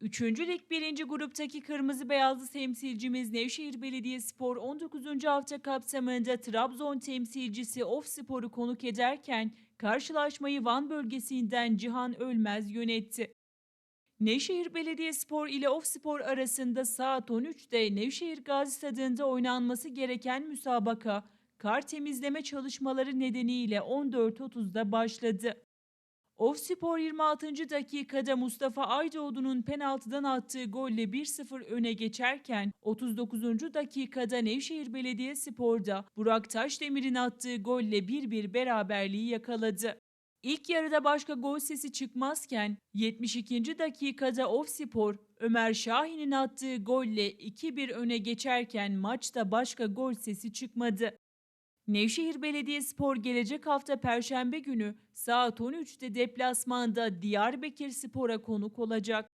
Üçüncü Lig 1. gruptaki kırmızı beyazlı temsilcimiz Nevşehir Belediyespor 19. hafta kapsamında Trabzon temsilcisi Ofspor'u konuk ederken karşılaşmayı Van bölgesinden Cihan Ölmez yönetti. Nevşehir Belediyespor ile Ofspor arasında saat 13'te Nevşehir Gazi Stadı'nda oynanması gereken müsabaka kar temizleme çalışmaları nedeniyle 14.30'da başladı. Ofspor 26. dakikada Mustafa Aydoğdu'nun penaltıdan attığı golle 1-0 öne geçerken 39. dakikada Nevşehir Belediyespor'da Burak Taşdemir'in attığı golle 1-1 beraberliği yakaladı. İlk yarıda başka gol sesi çıkmazken 72. dakikada Ofspor Ömer Şahin'in attığı golle 2-1 öne geçerken maçta başka gol sesi çıkmadı. Nevşehir Belediyespor gelecek hafta Perşembe günü saat 13'te deplasmanda Diyarbakır Spor'a konuk olacak.